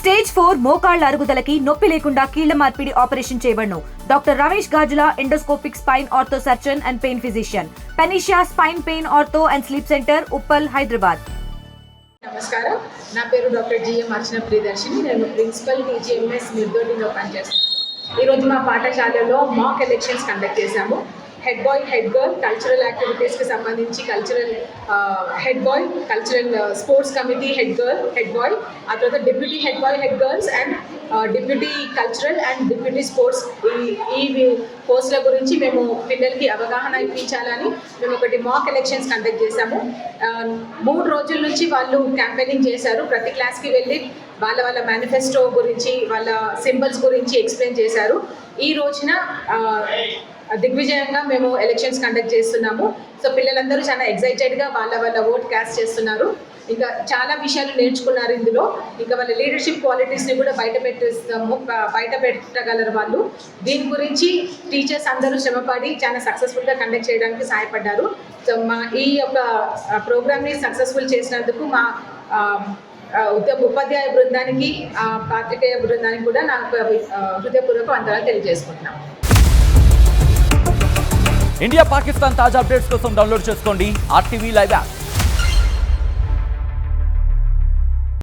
Stage four మోకాళ్ళ అరుగుదలకి నొప్పి లేకుండా కీళ్ళ మార్పిడి operation చేయబడను. Doctor Ramesh Gajula endoscopic spine ortho surgeon and pain physician. పెనిషియా spine pain ortho and sleep center Uppal Hyderabad. నమస్కారం. నా పేరు డాక్టర్ జిఎం అర్చన ప్రియదర్శిని. నేను ప్రిన్సిపల్ టీజీఎంఎస్ నిర్దోటిలో పనిచేస్తాను ఈరోజు మా పాఠశాలలో మాక్ ఎలక్షన్స్ కండక్ట్ చేశాము. Head boy head girl cultural యాక్టివిటీస్కి సంబంధించి cultural head boy cultural sports committee head girl head boy. ఆ తర్వాత deputy head boy head girls and deputy cultural and deputy sports ఈ ఈ పోస్టుల గురించి మేము పిల్లలకి అవగాహన ఇప్పించాలని మేము ఒకటి మాక్ ఎలక్షన్స్ కండక్ట్ చేశాము. మూడు రోజుల నుంచి వాళ్ళు క్యాంపెయినింగ్ చేశారు. ప్రతి క్లాస్కి వెళ్ళి వాళ్ళ వాళ్ళ మేనిఫెస్టో గురించి వాళ్ళ సింబల్స్ గురించి ఎక్స్ప్లెయిన్ చేశారు. ఈ రోజున దిగ్విజయంగా మేము ఎలక్షన్స్ కండక్ట్ చేస్తున్నాము. సో పిల్లలందరూ చాలా ఎక్సైటెడ్గా వాళ్ళ వాళ్ళ ఓట్ క్యాస్ట్ చేస్తున్నారు. ఇంకా చాలా విషయాలు నేర్చుకున్నారు ఇందులో. ఇంకా వాళ్ళ లీడర్షిప్ క్వాలిటీస్ని కూడా బయట పెట్టేస్తాము బయట పెట్టగలరు వాళ్ళు. దీని గురించి టీచర్స్ అందరూ శ్రమపడి చాలా సక్సెస్ఫుల్గా కండక్ట్ చేయడానికి సహాయపడ్డారు. సో మా ఈ యొక్క ప్రోగ్రామ్ని సక్సెస్ఫుల్ చేసినందుకు మా ఉపాధ్యాయ బృందానికి ఆ, పాత్రికేయ బృందానికి కూడా నాకు హృదయపూర్వక వందనాలు తెలియజేసుకుంటున్నాం. ఇండియా పాకిస్తాన్ తాజా అప్డేట్స్ కోసం డౌన్లోడ్ చేసుకోండి ఆర్టీవీ లైవ్ యాప్.